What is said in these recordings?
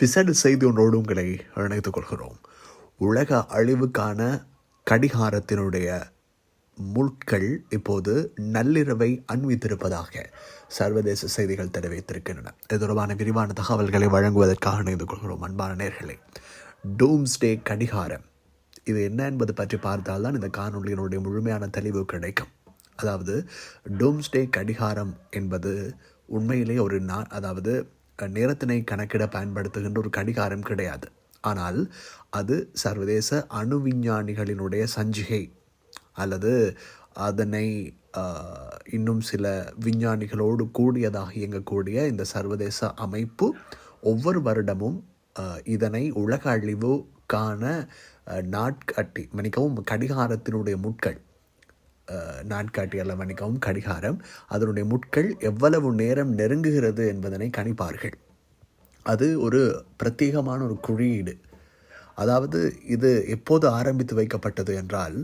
விசேட செய்தி ஒன்றோடு உங்களை இணைத்துக் கொள்கிறோம். உலக அழிவுக்கான கடிகாரத்தினுடைய முட்கள் இப்போது நள்ளிரவை அண்மித்திருப்பதாக சர்வதேச செய்திகள் தெரிவித்திருக்கின்றன. இது தொடர்பான விரிவான தகவல்களை வழங்குவதற்காக இணைந்து கொள்கிறோம் அன்பான நேர்களே. டூம்ஸ்டே கடிகாரம். இது என்ன என்பது பற்றி பார்த்தால்தான் இந்த காணொளியினுடைய முழுமையான தெளிவு கிடைக்கும். அதாவது டூம்ஸ்டே கடிகாரம் என்பது உண்மையிலே ஒரு நான் அதாவது நேரத்தினை கணக்கிட பயன்படுத்துகின்ற ஒரு கடிகாரம் கிடையாது. ஆனால் அது சர்வதேச அணு விஞ்ஞானிகளினுடைய சஞ்சிகை. அல்லது அதனை இன்னும் சில விஞ்ஞானிகளோடு கூடியதாக இயங்கக்கூடிய இந்த சர்வதேச அமைப்பு ஒவ்வொரு வருடமும் இதனை உலக அழிவுக்கான நாட்கட்டி நாட்காட்டி மன்னிக்கவும் கடிகாரத்தினுடைய முட்கள் நாட்காட்டி அல்ல மன்னிக்கவும் கடிகாரம். அதனுடைய முட்கள் எவ்வளவு நேரம் நெருங்குகிறது என்பதனை கணிப்பார்கள். அது ஒரு பிரத்யேகமான ஒரு குறியீடு. அதாவது இது எப்போது ஆரம்பித்து வைக்கப்பட்டது என்றால்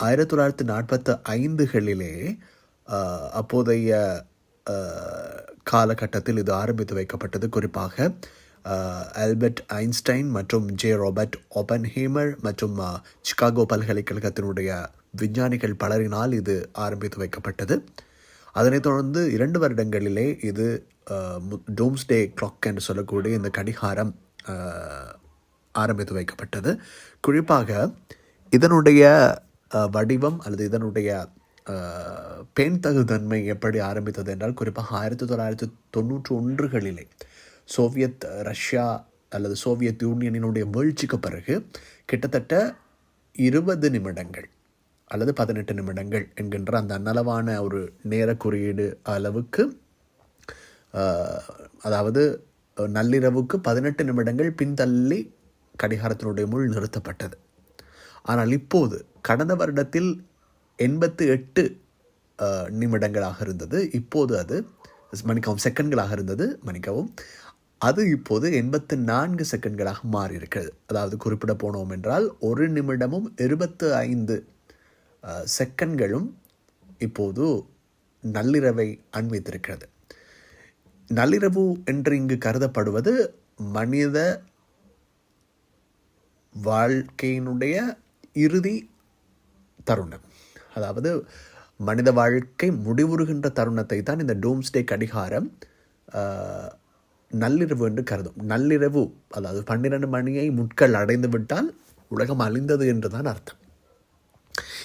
ஆயிரத்தி தொள்ளாயிரத்தி நாற்பத்தி ஐந்துகளிலே அப்போதைய காலகட்டத்தில் இது ஆரம்பித்து வைக்கப்பட்டது. குறிப்பாக ஆல்பர்ட் ஐன்ஸ்டைன் மற்றும் ஜே. ராபர்ட் ஓபன்ஹீமர் மற்றும் சிகாகோ பல்கலைக்கழகத்தினுடைய விஞ்ஞானிகள் பலரினால் இது ஆரம்பித்து வைக்கப்பட்டது. அதனைத் தொடர்ந்து இரண்டு வருடங்களிலே இது டோம்ஸ்டே கிளாக் என்று சொல்லக்கூடிய இந்த கடிகாரம் ஆரம்பித்து வைக்கப்பட்டது. குறிப்பாக இதனுடைய வடிவம் அல்லது இதனுடைய பெண் தகுதன்மை எப்படி ஆரம்பித்தது என்றால் குறிப்பாக ஆயிரத்தி தொள்ளாயிரத்தி தொண்ணூற்றி ஒன்றுகளிலே சோவியத் ரஷ்யா அல்லது சோவியத் யூனியனினுடைய வீழ்ச்சிக்கு பிறகு கிட்டத்தட்ட இருபது நிமிடங்கள் அல்லது பதினெட்டு நிமிடங்கள் என்கின்ற அந்த அன்னளவான ஒரு நேர குறியீடு அளவுக்கு அதாவது நள்ளிரவுக்கு பதினெட்டு நிமிடங்கள் பின்தள்ளி கடிகாரத்தினுடைய முள் நிறுத்தப்பட்டது. ஆனால் இப்போது கடந்த வருடத்தில் எண்பத்து எட்டு நிமிடங்களாக இருந்தது. இப்போது அது மணிக்கவும் செகண்ட்களாக இருந்தது. மணிக்கவும் அது இப்போது எண்பத்து நான்கு செகண்ட்களாக மாறியிருக்கிறது. அதாவது குறிப்பிட போனோம் என்றால் ஒரு நிமிடமும் இருபத்து ஐந்து அஹ், செகண்ட்களும் இப்போது நள்ளிரவை அண்மித்திருக்கிறது நள்ளிரவு என்று இங்கு கருதப்படுவது மனித வாழ்க்கையினுடைய இறுதி தருணம். அதாவது மனித வாழ்க்கை முடிவுறுகின்ற தருணத்தை தான் இந்த டூம்ஸ்டே கடிகாரம் நள்ளிரவு என்று கருதும். நள்ளிரவு அதாவது பன்னிரண்டு மணியை முட்கள் அடைந்து விட்டால் உலகம் அழிந்தது என்று தான் அர்த்தம்.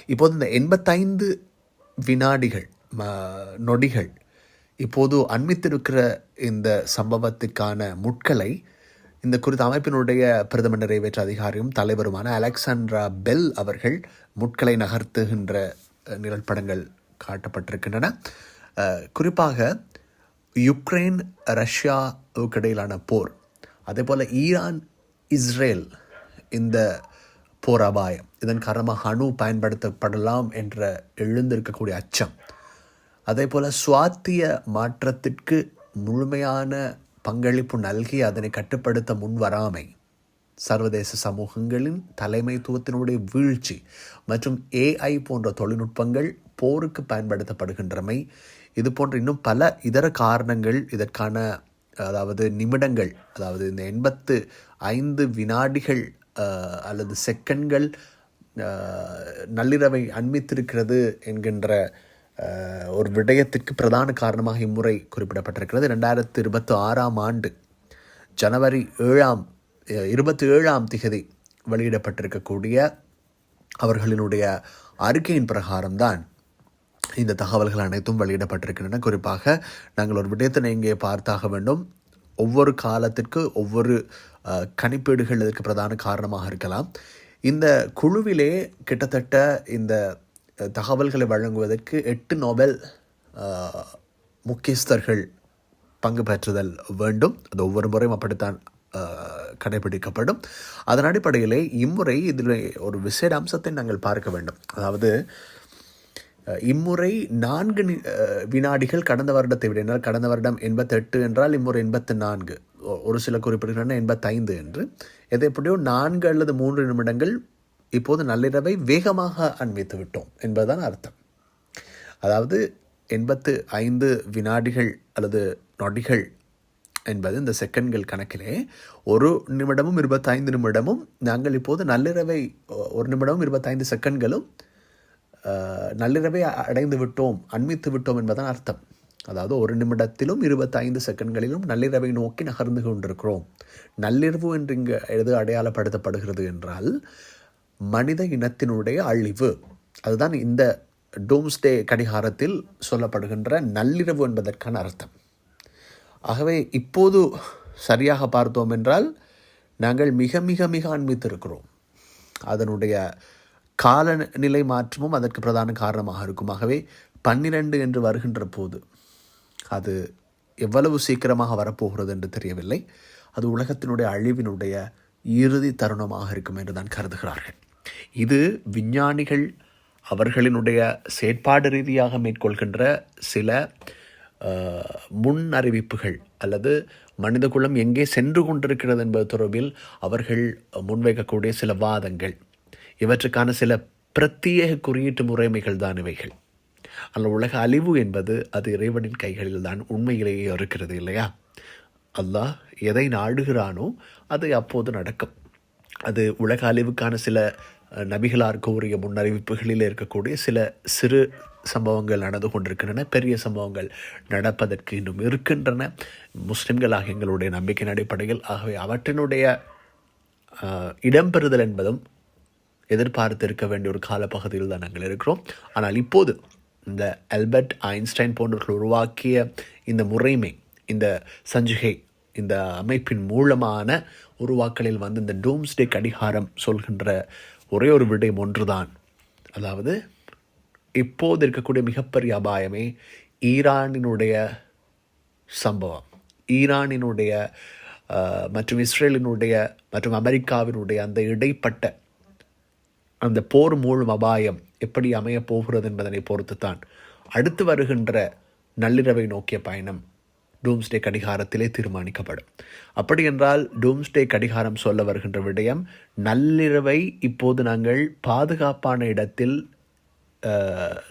இப்போது இந்த எண்பத்தைந்து வினாடிகள் நொடிகள் இப்போது அண்மித்திருக்கிற இந்த சம்பவத்துக்கான முட்களை இந்த குறித்த அமைப்பினுடைய பிரதம நிறைவேற்ற அதிகாரியும் தலைவருமான அலெக்சாண்ட்ரா பெல் அவர்கள் முட்களை நகர்த்துகின்ற நிழற்படங்கள் காட்டப்பட்டிருக்கின்றன. குறிப்பாக யுக்ரைன் ரஷ்யாவுக்கு இடையிலான போர் அதே போல் ஈரான் இஸ்ரேல் இந்த போர் அபாயம் இதன் காரணமாக அணு பயன்படுத்தப்படலாம் என்ற எழுந்திருக்கக்கூடிய அச்சம். அதே போல் சுவாத்திய மாற்றத்திற்கு முழுமையான பங்களிப்பு நல்கி அதனை கட்டுப்படுத்த முன்வராமை. சர்வதேச சமூகங்களின் தலைமைத்துவத்தினுடைய வீழ்ச்சி மற்றும் ஏஐ போன்ற தொழில்நுட்பங்கள் போருக்கு பயன்படுத்தப்படுகின்றமை. இது போன்ற இன்னும் பல இதர காரணங்கள் இதற்கான அதாவது நிமிடங்கள் அதாவது இந்த எண்பத்து ஐந்து வினாடிகள் அல்லது செகண்ட்கள் நள்ளிரவை அண்மித்திருக்கிறது என்கின்ற ஒரு விடயத்திற்கு பிரதான காரணமாக இம்முறை குறிப்பிடப்பட்டிருக்கிறது. ரெண்டாயிரத்து இருபத்தி ஆறாம் ஆண்டு ஜனவரி ஏழாம் இருபத்தி ஏழாம் திகதி வெளியிடப்பட்டிருக்கக்கூடிய அவர்களினுடைய அறிக்கையின் பிரகாரம்தான் இந்த தகவல்கள் அனைத்தும் வெளியிடப்பட்டிருக்கின்றன. குறிப்பாக நாங்கள் ஒரு விடயத்தினை இங்கே பார்த்தாக வேண்டும். ஒவ்வொரு காலத்திற்கு ஒவ்வொரு கணிப்பீடுகள் இதற்கு பிரதான காரணமாக இருக்கலாம். இந்த குழுவிலே கிட்டத்தட்ட இந்த தகவல்களை வழங்குவதற்கு எட்டு நோபல் முக்கியஸ்தர்கள் பங்கு பெற்றுதல் வேண்டும். அது ஒவ்வொரு முறையும் அப்படித்தான் கடைபிடிக்கப்படும். அதன் அடிப்படையிலே இம்முறை இதில் ஒரு விசேட அம்சத்தை நாங்கள் பார்க்க வேண்டும். அதாவது இம்முறை நான்கு நி- வினாடிகள் கடந்த வருடத்தை விட என்றால் கடந்த வருடம் எண்பத்தெட்டு என்றால் இம்முறை எண்பத்து நான்கு. ஒரு சில குறிப்பிடுகின்றன எண்பத்தைந்து என்று. எது எப்படியோ நான்கு அல்லது மூன்று நிமிடங்கள் இப்போது நள்ளிரவை வேகமாக அண்மித்து விட்டோம் என்பதுதான் அர்த்தம். அதாவது எண்பத்து ஐந்து வினாடிகள் அல்லது நொடிகள் என்பது இந்த செகண்ட்கள் கணக்கிலே ஒரு நிமிடமும் இருபத்தைந்து நிமிடமும் நாங்கள் இப்போது நள்ளிரவை ஒரு நிமிடமும் இருபத்தைந்து செகண்ட்களும் நள்ளிரவை அடைந்து விட்டோம் அண்மித்து விட்டோம் என்பதன் அர்த்தம். அதாவது ஒரு நிமிடத்திலும் இருபத்தைந்து செகண்ட்களிலும் நள்ளிரவை நோக்கி நகர்ந்து கொண்டிருக்கிறோம். நள்ளிரவு என்று இங்கு எது அடையாளப்படுத்தப்படுகிறது என்றால் மனித இனத்தினுடைய அழிவு. அதுதான் இந்த டோம்ஸ்டே கடிகாரத்தில் சொல்லப்படுகின்ற நள்ளிரவு என்பதற்கான அர்த்தம். ஆகவே இப்போது சரியாக பார்த்தோம் என்றால் நாங்கள் மிக மிக மிக அண்மித்திருக்கிறோம். அதனுடைய காலநிலை மாற்றமும் அதற்கு பிரதான காரணமாக இருக்கும். ஆகவே பன்னிரண்டு என்று வருகின்ற போது அது எவ்வளவு சீக்கிரமாக வரப்போகிறது என்று தெரியவில்லை. அது உலகத்தினுடைய அழிவினுடைய இறுதி தருணமாக இருக்கும் என்று தான் கருதுகிறார்கள். இது விஞ்ஞானிகள் அவர்களினுடைய செயற்பாடு ரீதியாக மேற்கொள்கின்ற சில முன் அறிவிப்புகள் அல்லது மனிதகுலம் எங்கே சென்று கொண்டிருக்கிறது என்பது தொடர்பில் அவர்கள் முன்வைக்கக்கூடிய சில வாதங்கள். இவற்றுக்கான சில பிரத்யேக குறியீட்டு முறைமைகள் தான் இவைகள். அந்த உலக அழிவு என்பது அது இறைவனின் கைகளில் தான் உண்மையிலேயே இருக்கிறது இல்லையா? அல்லாஹ் எதை நாடுகிறானோ அது அப்போது நடக்கும். அது உலக அழிவுக்கான சில நபிகளார் கூறிய முன்னறிவிப்புகளில் இருக்கக்கூடிய சில சிறு சம்பவங்கள் நடந்து கொண்டிருக்கின்றன. பெரிய சம்பவங்கள் நடப்பதற்கு இன்னும் இருக்கின்றன. முஸ்லிம்களாக எங்களுடைய நம்பிக்கையின் அடிப்படையில். ஆகவே அவற்றினுடைய இடம்பெறுதல் என்பதும் எதிர்பார்த்திருக்க வேண்டிய ஒரு காலப்பகுதியில் தான் நாங்கள் இருக்கிறோம். ஆனால் இப்போது இந்த அல்பர்ட் ஐன்ஸ்டைன் போன்றவர்கள் உருவாக்கிய இந்த முறைமை இந்த சஞ்சிகை இந்த அமைப்பின் மூலமான உருவாக்கலில் வந்து இந்த டூம்ஸ்டே கடிகாரம் சொல்கின்ற ஒரே ஒரு விடயம் ஒன்றுதான். அதாவது இப்போது இருக்கக்கூடிய மிகப்பெரிய அபாயமே ஈரானினுடைய சம்பவம். ஈரானினுடைய மற்றும் இஸ்ரேலினுடைய மற்றும் அமெரிக்காவினுடைய அந்த இடைப்பட்ட அந்த போர் மூழும் அபாயம் எப்படி அமையப் போகிறது என்பதனை பொறுத்து தான் அடுத்து வருகின்ற நள்ளிரவை நோக்கிய பயணம் டூம்ஸ்டே கடிகாரத்திலே தீர்மானிக்கப்படும். அப்படி என்றால் டூம்ஸ்டே கடிகாரம் சொல்ல வருகின்ற விடயம் நள்ளிரவை இப்போது நாங்கள் பாதுகாப்பான இடத்தில்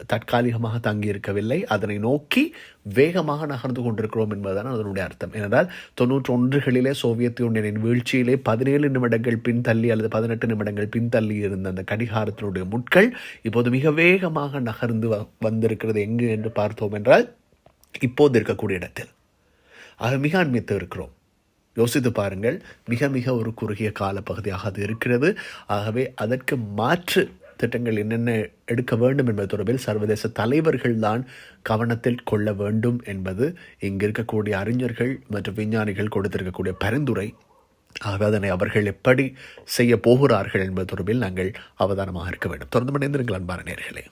தற்காலிகமாக தங்கியிருக்கவில்லை. அதனை நோக்கி வேகமாக நகர்ந்து கொண்டிருக்கிறோம் என்பதுதான் அதனுடைய அர்த்தம். ஏனென்றால் தொன்னூற்றி ஒன்றுகளிலே சோவியத் யூனியனின் வீழ்ச்சியிலே பதினேழு நிமிடங்கள் பின்தள்ளி அல்லது பதினெட்டு நிமிடங்கள் பின்தள்ளி இருந்த அந்த கடிகாரத்தினுடைய முட்கள் இப்போது மிக வேகமாக நகர்ந்து வ- வந்திருக்கிறது. எங்கு என்று பார்த்தோம் என்றால் இப்போது இருக்கக்கூடிய இடத்தில். ஆக மிக அண்மித்து இருக்கிறோம். யோசித்து பாருங்கள் மிக மிக ஒரு குறுகிய காலப்பகுதியாக அது இருக்கிறது. ஆகவே அதற்கு மாற்று திட்டங்கள் என்னென்ன எடுக்க வேண்டும் என்பது தொடர்பில் சர்வதேச தலைவர்கள் தான் கவனத்தில் கொள்ள வேண்டும் என்பது இங்கு இருக்கக்கூடிய அறிஞர்கள் மற்றும் விஞ்ஞானிகள் கொடுத்திருக்கக்கூடிய பரிந்துரை. ஆகவே அதனை அவர்கள் எப்படி செய்ய போகிறார்கள் என்பது தொடர்பில் நாங்கள் அவதானமாக இருக்க வேண்டும். தொடர்ந்து மணிந்திருங்கள் அன்பான நேர்களே.